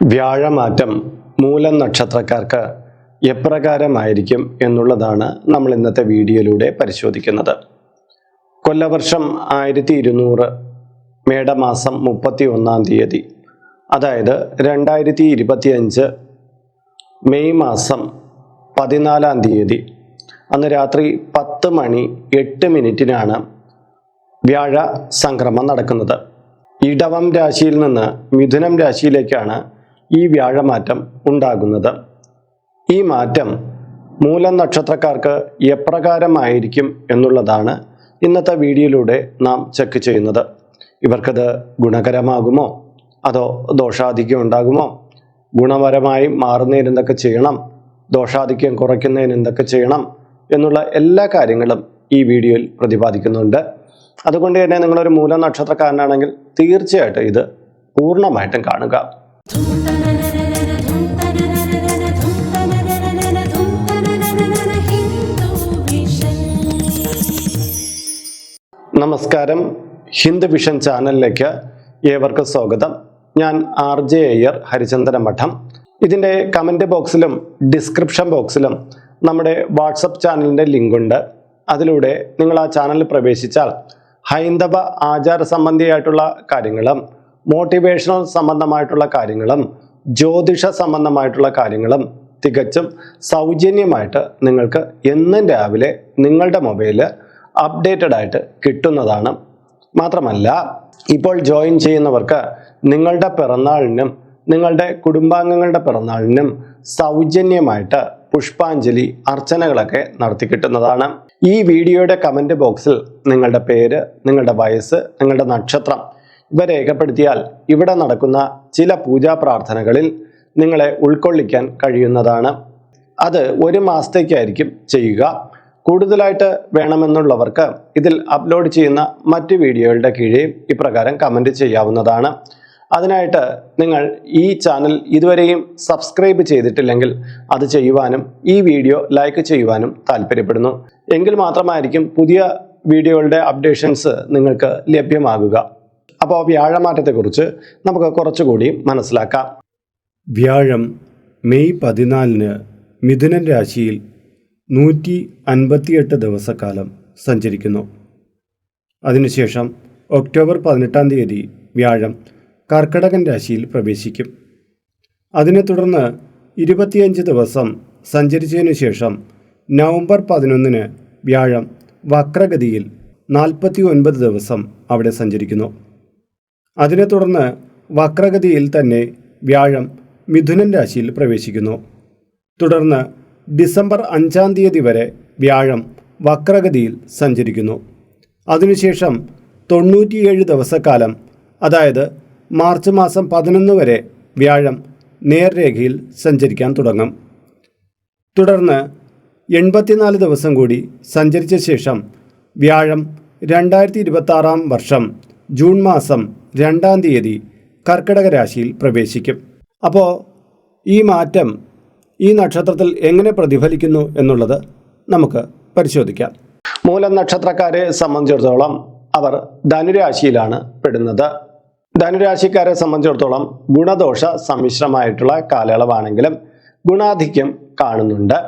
വ്യാഴമാറ്റം മൂലം നക്ഷത്രക്കാർക്ക് എപ്രകാരമായിരിക്കും എന്നുള്ളതാണ് നമ്മൾ ഇന്നത്തെ വീഡിയോയിലൂടെ പരിശോധിക്കുന്നത്. കൊല്ലവർഷം ആയിരത്തി ഇരുന്നൂറ് മേടമാസം മുപ്പത്തി ഒന്നാം തീയതി അതായത് രണ്ടായിരത്തി ഇരുപത്തിയഞ്ച് മെയ് മാസം പതിനാലാം തീയതി അന്ന് രാത്രി പത്ത് മണി എട്ട് മിനിറ്റിനാണ് വ്യാഴ സംക്രമം നടക്കുന്നത്. ഇടവം രാശിയിൽ നിന്ന് മിഥുനം രാശിയിലേക്കാണ് ഈ വ്യാഴമാറ്റം ഉണ്ടാകുന്നത്. ഈ മാറ്റം മൂലം നക്ഷത്രക്കാർക്ക് എപ്രകാരമായിരിക്കും എന്നുള്ളതാണ് ഇന്നത്തെ വീഡിയോയിലൂടെ നാം ചെക്ക് ചെയ്യുന്നത്. ഇവർക്കത് ഗുണകരമാകുമോ? അതോ ദോഷാധിക്യം ഉണ്ടാകുമോ? ഗുണപരമായി മാറുന്നതിന് എന്തൊക്കെ ചെയ്യണം? ദോഷാധിക്യം കുറയ്ക്കുന്നതിന് എന്തൊക്കെ ചെയ്യണം? എന്നുള്ള എല്ലാ കാര്യങ്ങളും ഈ വീഡിയോയിൽ പ്രതിപാദിക്കുന്നുണ്ട്. അതുകൊണ്ട് തന്നെ നിങ്ങളൊരു മൂല നക്ഷത്രക്കാരനാണെങ്കിൽ തീർച്ചയായിട്ടും ഇത് പൂർണമായിട്ടും കാണുക. നമസ്കാരം. ഹിന്ദു വിഷൻ ചാനലിലേക്ക് ഏവർക്കും സ്വാഗതം. ഞാൻ ആർ ജെ അയ്യർ ഹരിചന്ദന മഠം. ഇതിന്റെ കമന്റ് ബോക്സിലും ഡിസ്ക്രിപ്ഷൻ ബോക്സിലും നമ്മുടെ വാട്സപ്പ് ചാനലിന്റെ ലിങ്കുണ്ട്. അതിലൂടെ നിങ്ങൾ ആ ചാനലിൽ പ്രവേശിച്ചാൽ ഹൈന്ദവ ആചാര സംബന്ധിയായിട്ടുള്ള കാര്യങ്ങളും മോട്ടിവേഷണൽ സംബന്ധമായിട്ടുള്ള കാര്യങ്ങളും ജ്യോതിഷ സംബന്ധമായിട്ടുള്ള കാര്യങ്ങളും തികച്ചും സൗജന്യമായിട്ട് നിങ്ങൾക്ക് എന്നും രാവിലെ നിങ്ങളുടെ മൊബൈൽ അപ്ഡേറ്റഡ് ആയിട്ട് കിട്ടുന്നതാണ്. മാത്രമല്ല ഇപ്പോൾ ജോയിൻ ചെയ്യുന്നവർക്ക് നിങ്ങളുടെ പിറന്നാളിനും നിങ്ങളുടെ കുടുംബാംഗങ്ങളുടെ പിറന്നാളിനും സൗജന്യമായിട്ട് പുഷ്പാഞ്ജലി അർച്ചനകളൊക്കെ നടത്തി കിട്ടുന്നതാണ്. ഈ വീഡിയോയുടെ കമന്റ് ബോക്സിൽ നിങ്ങളുടെ പേര് നിങ്ങളുടെ വയസ്സ് നിങ്ങളുടെ നക്ഷത്രം ഇവ രേഖപ്പെടുത്തിയാൽ ഇവിടെ നടക്കുന്ന ചില പൂജാ പ്രാർത്ഥനകളിൽ നിങ്ങളെ ഉൾക്കൊള്ളിക്കാൻ കഴിയുന്നതാണ്. അത് ഒരു മാസത്തേക്കായിരിക്കും ചെയ്യുക. കൂടുതലായിട്ട് വേണമെന്നുള്ളവർക്ക് ഇതിൽ അപ്ലോഡ് ചെയ്യുന്ന മറ്റ് വീഡിയോകളുടെ കീഴേയും ഇപ്രകാരം കമന്റ് ചെയ്യാവുന്നതാണ്. അതിനായിട്ട് നിങ്ങൾ ഈ ചാനൽ ഇതുവരെയും സബ്സ്ക്രൈബ് ചെയ്തിട്ടില്ലെങ്കിൽ അത് ചെയ്യുവാനും ഈ വീഡിയോ ലൈക്ക് ചെയ്യുവാനും താല്പര്യപ്പെടുന്നു. എങ്കിൽ മാത്രമായിരിക്കും പുതിയ വീഡിയോകളുടെ അപ്ഡേഷൻസ് നിങ്ങൾക്ക് ലഭ്യമാകുക. അപ്പോൾ വ്യാഴമാറ്റത്തെക്കുറിച്ച് നമുക്ക് കുറച്ചുകൂടി മനസ്സിലാക്കാം. വ്യാഴം മെയ് പതിനാലിന് മിഥുനൻ രാശിയിൽ നൂറ്റി അൻപത്തിയെട്ട് ദിവസക്കാലം സഞ്ചരിക്കുന്നു. അതിനുശേഷം ഒക്ടോബർ പതിനെട്ടാം തീയതി വ്യാഴം കർക്കടകൻ രാശിയിൽ പ്രവേശിക്കും. അതിനെ തുടർന്ന് ഇരുപത്തിയഞ്ച് ദിവസം സഞ്ചരിച്ചതിനു ശേഷം നവംബർ പതിനൊന്നിന് വ്യാഴം വക്രഗതിയിൽ നാൽപ്പത്തി ഒൻപത് ദിവസം അവിടെ സഞ്ചരിക്കുന്നു. അതിനെ തുടർന്ന് വക്രഗതിയിൽ തന്നെ വ്യാഴം മിഥുനൻ രാശിയിൽ പ്രവേശിക്കുന്നു. തുടർന്ന് ഡിസംബർ അഞ്ചാം തീയതി വരെ വ്യാഴം വക്രഗതിയിൽ സഞ്ചരിക്കുന്നു. അതിനുശേഷം തൊണ്ണൂറ്റിയേഴ് ദിവസക്കാലം അതായത് മാർച്ച് മാസം പതിനൊന്ന് വരെ വ്യാഴം നേർരേഖയിൽ സഞ്ചരിക്കാൻ തുടങ്ങും. തുടർന്ന് എൺപത്തിനാല് ദിവസം കൂടി സഞ്ചരിച്ച ശേഷം വ്യാഴം രണ്ടായിരത്തി ഇരുപത്താറാം വർഷം ജൂൺ മാസം രണ്ടാം തീയതി കർക്കിടക രാശിയിൽ പ്രവേശിക്കും. അപ്പോൾ ഈ മാറ്റം ഈ നക്ഷത്രത്തിൽ എങ്ങനെ പ്രതിഫലിക്കുന്നു എന്നുള്ളത് നമുക്ക് പരിശോധിക്കാം. മൂലം നക്ഷത്രക്കാരെ സംബന്ധിച്ചിടത്തോളം അവർ ധനുരാശിയിലാണ് പെടുന്നത്. ധനുരാശിക്കാരെ സംബന്ധിച്ചിടത്തോളം ഗുണദോഷ സമ്മിശ്രമായിട്ടുള്ള കാലയളവാണെങ്കിലും ഗുണാധിക്യം കാണുന്നുണ്ട്.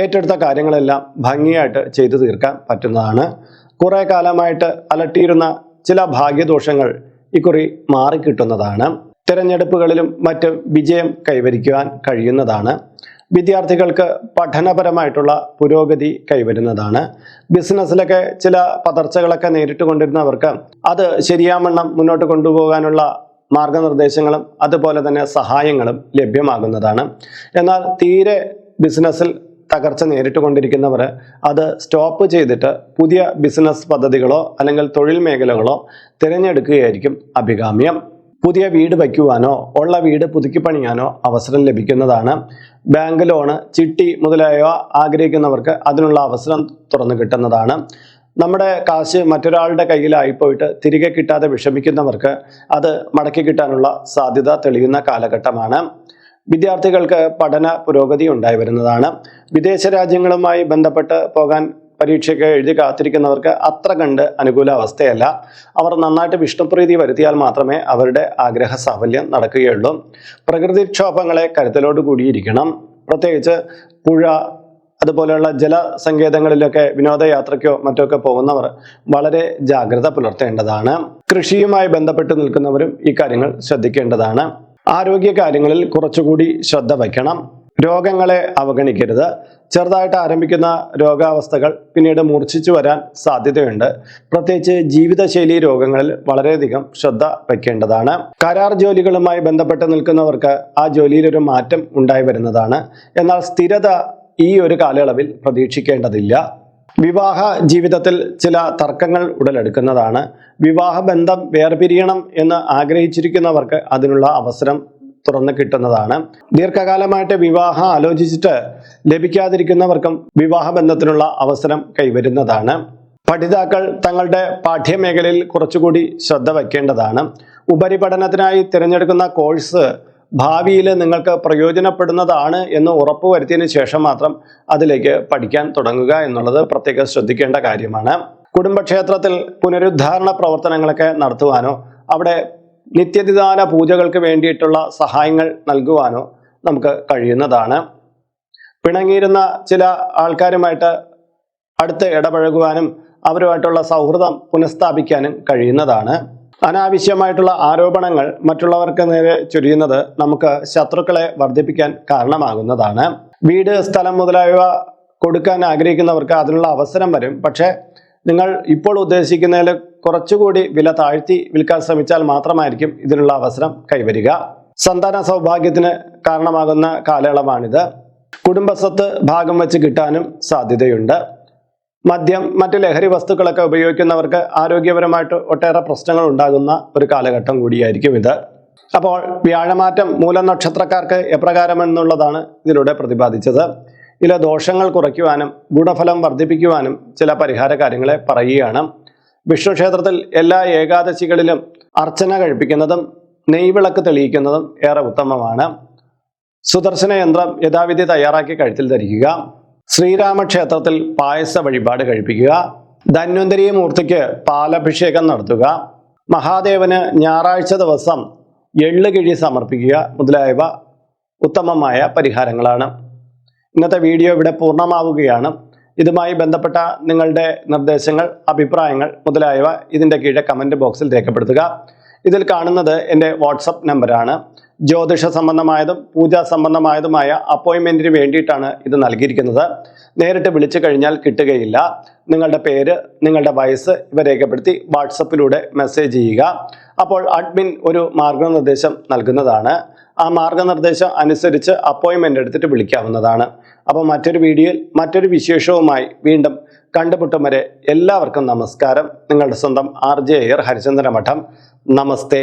ഏറ്റെടുത്ത കാര്യങ്ങളെല്ലാം ഭംഗിയായിട്ട് ചെയ്തു തീർക്കാൻ പറ്റുന്നതാണ്. കുറേ കാലമായിട്ട് അലട്ടിയിരുന്ന ചില ഭാഗ്യദോഷങ്ങൾ ഇക്കുറി മാറിക്കിട്ടുന്നതാണ്. തിരഞ്ഞെടുപ്പുകളിലും മറ്റ് വിജയം കൈവരിക്കുവാൻ കഴിയുന്നതാണ്. വിദ്യാർത്ഥികൾക്ക് പഠനപരമായിട്ടുള്ള പുരോഗതി കൈവരുന്നതാണ്. ബിസിനസ്സിലൊക്കെ ചില പതർച്ചകളൊക്കെ നേരിട്ട് കൊണ്ടിരുന്നവർക്ക് അത് ശരിയാമണ്ണം മുന്നോട്ട് കൊണ്ടുപോകാനുള്ള മാർഗനിർദ്ദേശങ്ങളും അതുപോലെ തന്നെ സഹായങ്ങളും ലഭ്യമാകുന്നതാണ്. എന്നാൽ തീരെ ബിസിനസ്സിൽ തകർച്ച നേരിട്ട് കൊണ്ടിരിക്കുന്നവർ അത് സ്റ്റോപ്പ് ചെയ്തിട്ട് പുതിയ ബിസിനസ് പദ്ധതികളോ അല്ലെങ്കിൽ തൊഴിൽ മേഖലകളോ തിരഞ്ഞെടുക്കുകയായിരിക്കും അഭികാമ്യം. പുതിയ വീട് വയ്ക്കുവാനോ ഉള്ള വീട് പുതുക്കി പണിയാനോ അവസരം ലഭിക്കുന്നതാണ്. ബാങ്ക് ലോണ് ചിട്ടി മുതലായവ ആഗ്രഹിക്കുന്നവർക്ക് അതിനുള്ള അവസരം തുറന്നു കിട്ടുന്നതാണ്. നമ്മുടെ കാശ് മറ്റൊരാളുടെ കയ്യിലായി പോയിട്ട് തിരികെ കിട്ടാതെ വിഷമിക്കുന്നവർക്ക് അത് മടക്കി കിട്ടാനുള്ള സാധ്യത തെളിയുന്ന കാലഘട്ടമാണ്. വിദ്യാർത്ഥികൾക്ക് പഠന പുരോഗതി ഉണ്ടായി വരുന്നതാണ്. വിദേശ രാജ്യങ്ങളുമായി ബന്ധപ്പെട്ട് പോകാൻ പരീക്ഷയ്ക്ക് എഴുതി കാത്തിരിക്കുന്നവർക്ക് അത്ര കണ്ട് അനുകൂല അവസ്ഥയല്ല. അവർ നന്നായിട്ട് വിഷ്ണുപ്രീതി വരുത്തിയാൽ മാത്രമേ അവരുടെ ആഗ്രഹ സാഫല്യം നടക്കുകയുള്ളൂ. പ്രകൃതിക്ഷോഭങ്ങളെ കരുതലോട് കൂടിയിരിക്കണം. പ്രത്യേകിച്ച് പുഴ അതുപോലെയുള്ള ജലസങ്കേതങ്ങളിലൊക്കെ വിനോദയാത്രയ്ക്കോ മറ്റൊക്കെ പോകുന്നവർ വളരെ ജാഗ്രത പുലർത്തേണ്ടതാണ്. കൃഷിയുമായി ബന്ധപ്പെട്ട് നിൽക്കുന്നവരും ഈ കാര്യങ്ങൾ ശ്രദ്ധിക്കേണ്ടതാണ്. ആരോഗ്യ കാര്യങ്ങളിൽ കുറച്ചുകൂടി ശ്രദ്ധ വയ്ക്കണം. രോഗങ്ങളെ അവഗണിക്കരുത്. ചെറുതായിട്ട് ആരംഭിക്കുന്ന രോഗാവസ്ഥകൾ പിന്നീട് മൂർച്ഛിച്ചു വരാൻ സാധ്യതയുണ്ട്. പ്രത്യേകിച്ച് ജീവിതശൈലി രോഗങ്ങളിൽ വളരെയധികം ശ്രദ്ധ വയ്ക്കേണ്ടതാണ്. കരാർ ജോലികളുമായി ബന്ധപ്പെട്ട് നിൽക്കുന്നവർക്ക് ആ ജോലിയിലൊരു മാറ്റം ഉണ്ടായി വരുന്നതാണ്. എന്നാൽ സ്ഥിരത ഈ ഒരു കാലയളവിൽ പ്രതീക്ഷിക്കേണ്ടതില്ല. വിവാഹ ജീവിതത്തിൽ ചില തർക്കങ്ങൾ ഉടലെടുക്കുന്നതാണ്. വിവാഹബന്ധം വേർപിരിയണം എന്ന് ആഗ്രഹിച്ചിരിക്കുന്നവർക്ക് അതിനുള്ള അവസരം തുറന്നു കിട്ടുന്നതാണ്. ദീർഘകാലമായിട്ട് വിവാഹം ആലോചിച്ചിട്ട് ലഭിക്കാതിരിക്കുന്നവർക്കും വിവാഹബന്ധത്തിനുള്ള അവസരം കൈവരുന്നതാണ്. പഠിതാക്കൾ തങ്ങളുടെ പാഠ്യമേഖലയിൽ കുറച്ചുകൂടി ശ്രദ്ധ വയ്ക്കേണ്ടതാണ്. ഉപരിപഠനത്തിനായി തിരഞ്ഞെടുക്കുന്ന കോഴ്സ് ഭാവിയിൽ നിങ്ങൾക്ക് പ്രയോജനപ്പെടുന്നതാണ് എന്ന് ഉറപ്പുവരുത്തിയതിനു ശേഷം മാത്രം അതിലേക്ക് പഠിക്കാൻ തുടങ്ങുക എന്നുള്ളത് പ്രത്യേകം ശ്രദ്ധിക്കേണ്ട കാര്യമാണ്. കുടുംബക്ഷേത്രത്തിൽ പുനരുദ്ധാരണ പ്രവർത്തനങ്ങളൊക്കെ നടത്തുവാനോ അവിടെ നിത്യതിദാന പൂജകൾക്ക് വേണ്ടിയിട്ടുള്ള സഹായങ്ങൾ നൽകുവാനോ നമുക്ക് കഴിയുന്നതാണ്. പിണങ്ങിയിരുന്ന ചില ആൾക്കാരുമായിട്ട് അടുത്ത് ഇടപഴകുവാനും അവരുമായിട്ടുള്ള സൗഹൃദം പുനഃസ്ഥാപിക്കാനും കഴിയുന്നതാണ്. അനാവശ്യമായിട്ടുള്ള ആരോപണങ്ങൾ മറ്റുള്ളവർക്ക് നേരെ ചൊരിയുന്നത് നമുക്ക് ശത്രുക്കളെ വർദ്ധിപ്പിക്കാൻ കാരണമാകുന്നതാണ്. വീട് സ്ഥലം മുതലായവ കൊടുക്കാൻ ആഗ്രഹിക്കുന്നവർക്ക് അതിനുള്ള അവസരം വരും. പക്ഷേ നിങ്ങൾ ഇപ്പോൾ ഉദ്ദേശിക്കുന്നതിൽ കുറച്ചുകൂടി വില താഴ്ത്തി വിൽക്കാൻ ശ്രമിച്ചാൽ മാത്രമായിരിക്കും ഇതിനുള്ള അവസരം കൈവരിക. സന്താന സൗഭാഗ്യത്തിന് കാരണമാകുന്ന കാലയളവാണിത്. കുടുംബസ്വത്ത് ഭാഗം വെച്ച് കിട്ടാനും സാധ്യതയുണ്ട്. മദ്യം മറ്റ് ലഹരി വസ്തുക്കളൊക്കെ ഉപയോഗിക്കുന്നവർക്ക് ആരോഗ്യപരമായിട്ട് ഒട്ടേറെ പ്രശ്നങ്ങൾ ഉണ്ടാകുന്ന ഒരു കാലഘട്ടം കൂടിയായിരിക്കും ഇത്. അപ്പോൾ വ്യാഴമാറ്റം മൂലനക്ഷത്രക്കാർക്ക് എപ്രകാരമെന്നുള്ളതാണ് ഇതിലൂടെ പ്രതിപാദിച്ചത്. ഇതിലെ ദോഷങ്ങൾ കുറയ്ക്കുവാനും ഗുണഫലം വർദ്ധിപ്പിക്കുവാനും ചില പരിഹാര കാര്യങ്ങളെ പറയുകയാണ്. വിഷ്ണു ക്ഷേത്രത്തിൽ എല്ലാ ഏകാദശികളിലും അർച്ചന കഴിപ്പിക്കുന്നതും നെയ്വിളക്ക് തെളിയിക്കുന്നതും ഏറെ ഉത്തമമാണ്. സുദർശന യന്ത്രം യഥാവിധി തയ്യാറാക്കി കഴുത്തിൽ ധരിക്കുക. ശ്രീരാമക്ഷേത്രത്തിൽ പായസ വഴിപാട് കഴിപ്പിക്കുക. ധന്വന്തരി മൂർത്തിക്ക് പാലഭിഷേകം നടത്തുക. മഹാദേവന് ഞായറാഴ്ച ദിവസം എള്ളുകിഴി സമർപ്പിക്കുക മുതലായവ ഉത്തമമായ പരിഹാരങ്ങളാണ്. ഇന്നത്തെ വീഡിയോ ഇവിടെ പൂർണമാവുകയാണ്. ഇതുമായി ബന്ധപ്പെട്ട നിങ്ങളുടെ നിർദ്ദേശങ്ങൾ അഭിപ്രായങ്ങൾ മുതലായവ ഇതിന്റെ കീഴെ കമന്റ് ബോക്സിൽ രേഖപ്പെടുത്തുക. ഇതിൽ കാണുന്നത് എന്റെ വാട്സപ്പ് നമ്പറാണ്. ജ്യോതിഷ സംബന്ധമായതും പൂജാ സംബന്ധമായതുമായ അപ്പോയിൻമെന്റിന് വേണ്ടിയിട്ടാണ് ഇത് നൽകിയിരിക്കുന്നത്. നേരിട്ട് വിളിച്ചു കഴിഞ്ഞാൽ കിട്ടുകയില്ല. നിങ്ങളുടെ പേര് നിങ്ങളുടെ വയസ്സ് ഇവ രേഖപ്പെടുത്തി വാട്സപ്പിലൂടെ മെസ്സേജ് ചെയ്യുക. അപ്പോൾ അഡ്മിൻ ഒരു മാർഗനിർദ്ദേശം നൽകുന്നതാണ്. ആ മാർഗനിർദ്ദേശം അനുസരിച്ച് അപ്പോയിൻമെന്റ് എടുത്തിട്ട് വിളിക്കാവുന്നതാണ്. അപ്പോൾ മറ്റൊരു വീഡിയോയിൽ മറ്റൊരു വിശേഷവുമായി വീണ്ടും കണ്ടുമുട്ടും വരെ എല്ലാവർക്കും നമസ്കാരം. നിങ്ങളുടെ സ്വന്തം ആർ ജെ അയ്യർ ഹരിചന്ദ്ര മഠം നമസ്തേ.